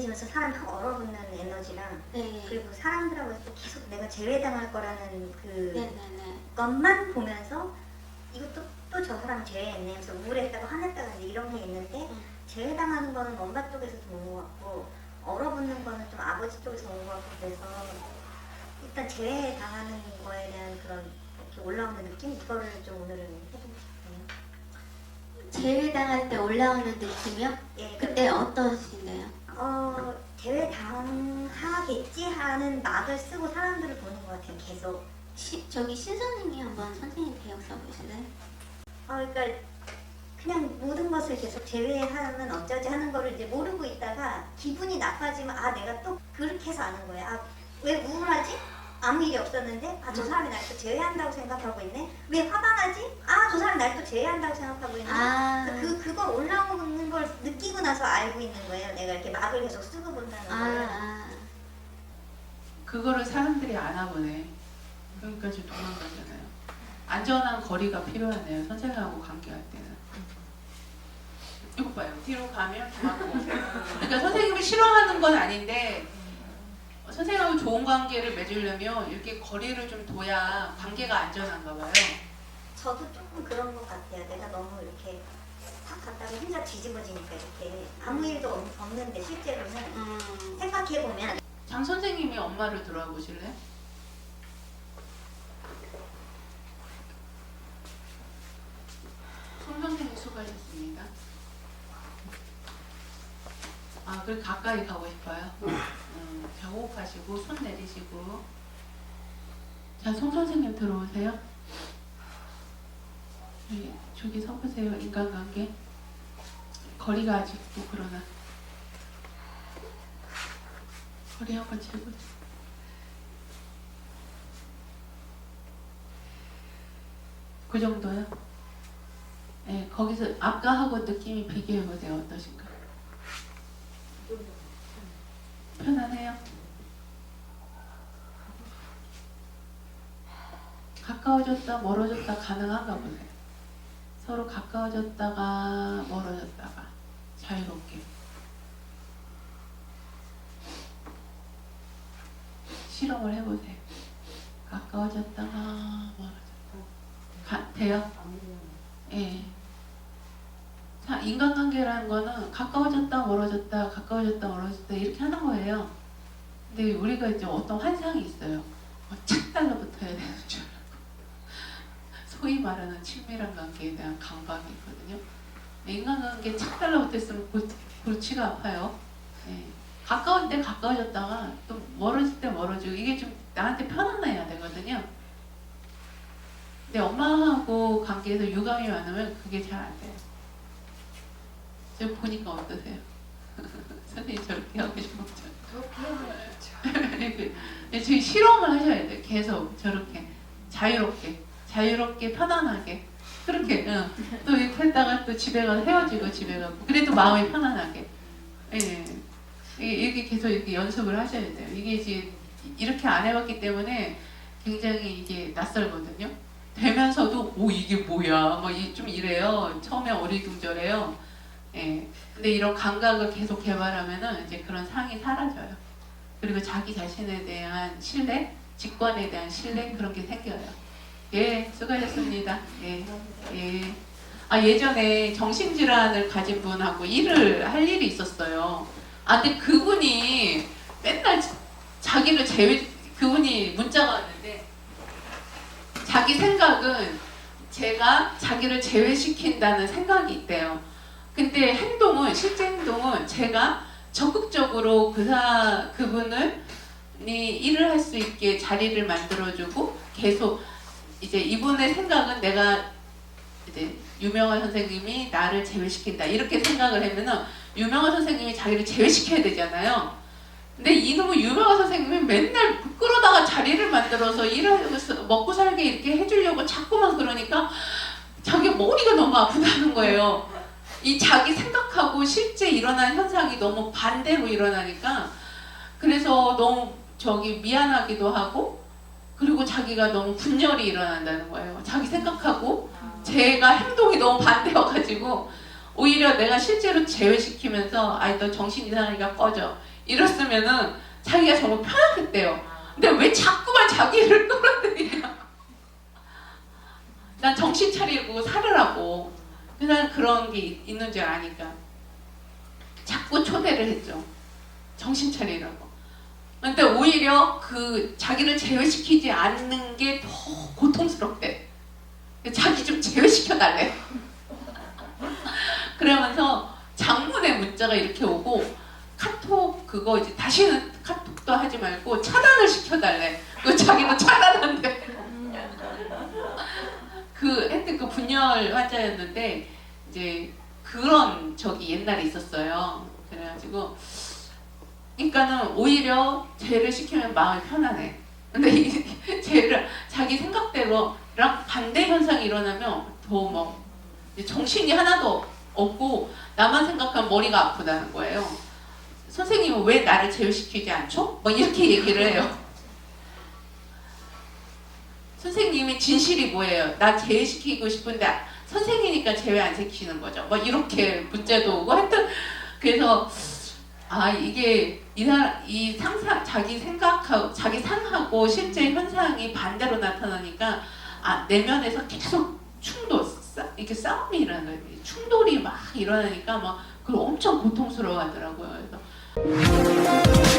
강해지면서 사람 확 얼어붙는 에너지랑 네. 그리고 사람들하고 또 계속 내가 제외당할 거라는 그 네 네 네. 것만 보면서 이것도 또 저 사람 제외했네 하면서 우울했다고 화냈다가 이제 이런 게 있는데 음. 제외당하는 거는 엄마 쪽에서 온것 같고 얼어붙는 거는 좀 아버지 쪽에서 온 것 같고 그래서 일단 제외당하는 거에 대한 그런 이렇게 올라오는 느낌 이거를 좀 오늘은 해보고 싶어요. 제외당할 때 올라오는 느낌이요? 예, 그때 어떠신가요? 어 제외당 하는 막을 쓰고 사람들을 보는 것 같아요. 계속. 시, 저기 신선생님 한번 선생님 배워서 보실래요? 어, 그러니까 그냥 모든 것을 계속 제외하면 어쩌지 하는 거를 이제 모르고 있다가 기분이 나빠지면 아 내가 또 그렇게 해서 아는 거예요. 아 왜 우울하지? 아무 일이 없었는데 아 저 사람이 날 또 제외한다고 생각하고 있네. 왜 화가 나지? 아 저 사람이 날 또 제외한다고 생각하고 있네. 아, 그 그거 올라오는 걸 느끼고 나서 알고 있는 거예요. 내가 이렇게 막을 계속 쓰고 본다는 아, 거예요. 아. 그거를 사람들이 아나 보네. 그러니까 지금 도망가잖아요. 안전한 거리가 필요하네요. 선생님하고 관계할 때는. 이거 봐요. 뒤로 가면 맞고. 그러니까 선생님을 싫어하는 건 아닌데 어, 선생님하고 좋은 관계를 맺으려면 이렇게 거리를 좀 둬야 관계가 안전한가 봐요. 저도 조금 그런 것 같아요. 내가 너무 이렇게 확 갔다가 혼자 뒤집어지니까 이렇게 아무 일도 없- 없는데 실제로는 음, 생각해 보면 장 선생님이 엄마를 들어보실래? 손 선생님 수고하셨습니다. 아, 그럼 가까이 가고 싶어요? 음, 자, 호흡하시고, 손 내리시고. 자, 손 선생님 들어오세요. 네, 저기 서보세요. 인간관계. 거리가 아직도 그러나. 거리 한번 재보세요. 그 정도요? 네, 거기서 아까 하고 느낌이 비교해보세요. 어떠신가? 편안해요? 가까워졌다, 멀어졌다 가능한가 보세요. 서로 가까워졌다가 멀어졌다가 자유롭게. 실험을 해보세요. 가까워졌다가 멀어졌다. 가, 돼요? 예. 자, 인간관계라는 거는 가까워졌다 멀어졌다 가까워졌다 멀어졌다 이렇게 하는 거예요. 근데 우리가 이제 어떤 환상이 있어요. 어, 착 달라붙어야 되는 줄 알고. 소위 말하는 친밀한 관계에 대한 강박이 있거든요. 인간관계에 착 달라붙었으면 골, 골치가 아파요. 예. 가까울 때 가까워졌다가 또 멀어질 때 멀어지고 이게 좀 나한테 편안해야 되거든요. 근데 엄마하고 관계에서 유감이 많으면 그게 잘 안 돼요. 저 보니까 어떠세요? 선생님 저렇게 하고 싶었죠. 그, 지금 실험을 하셔야 돼요. 계속 저렇게 자유롭게, 자유롭게 편안하게 그렇게 응. 또 이렇게 했다가 또 집에 가서 헤어지고 집에 가고 그래도 마음이 편안하게 예. 이렇게 계속 이렇게 연습을 하셔야 돼요. 이게 이제 이렇게 안 해봤기 때문에 굉장히 이게 낯설거든요. 되면서도 오 이게 뭐야 뭐 좀 이래요. 처음에 어리둥절해요. 예. 근데 이런 감각을 계속 개발하면은 이제 그런 상이 사라져요. 그리고 자기 자신에 대한 신뢰, 직관에 대한 신뢰 그런 게 생겨요. 예, 수고하셨습니다. 예, 예. 아 예전에 정신질환을 가진 분하고 일을 할 일이 있었어요. 아 근데 그분이 맨날 자기를 제외 그분이 문자가 왔는데 자기 생각은 제가 자기를 제외시킨다는 생각이 있대요. 근데 행동은 실제 행동은 제가 적극적으로 그사 그분을 이 일을 할 수 있게 자리를 만들어주고 계속 이제 이분의 생각은 내가 이제 유명한 선생님이 나를 제외시킨다 이렇게 생각을 하면은 유명한 선생님이 자기를 제외시켜야 되잖아요. 근데 이놈의 유명한 선생님이 맨날 끌어다가 자리를 만들어서 일을 먹고 살게 이렇게 해주려고 자꾸만 그러니까 자기 머리가 너무 아프다는 거예요. 이 자기 생각하고 실제 일어난 현상이 너무 반대로 일어나니까 그래서 너무 저기 미안하기도 하고 그리고 자기가 너무 분열이 일어난다는 거예요. 자기 생각하고 제가 행동이 너무 반대여가지고 오히려 내가 실제로 제외시키면서 아이 너 정신 이상하니까 꺼져 이랬으면은 자기가 정말 편하겠대요. 근데 왜 자꾸만 자기를 끌어들이냐? 난 정신 차리고 살으라고. 그냥 그런 게 있- 있는 줄 아니까 자꾸 초대를 했죠. 정신 차리라고. 근데 오히려 그 자기를 제외시키지 않는 게 더 고통스럽대. 자기 좀 제외시켜 달래. 그러면서 장문의 문자가 이렇게 오고 카톡 그거 이제 다시는 카톡도 하지 말고 차단을 시켜달래. 그 자기도 차단한대. 그 하여튼 그 분열 환자였는데 이제 그런 적이 옛날에 있었어요. 그래가지고 그러니까는 오히려 죄를 시키면 마음이 편안해. 근데 이 죄를 자기 생각대로 랑 반대 현상이 일어나면 더뭐 정신이 하나도 없고 나만 생각하면 머리가 아프다는 거예요. 선생님은 왜 나를 제외시키지 않죠? 뭐 이렇게 얘기를 해요. 선생님의 진실이 뭐예요? 나 제외시키고 싶은데 선생이니까 제외 안 시키는 거죠. 뭐 이렇게 문제도 오고 하여튼 그래서 아 이게 이 사람 이 상상 자기 생각하고 자기 상하고 실제 현상이 반대로 나타나니까 아 내면에서 계속 충돌 싸, 이렇게 싸움이 일어나는 거예요. 충돌이 막 일어나니까 막 그걸 엄청 고통스러워하더라고요. 그래서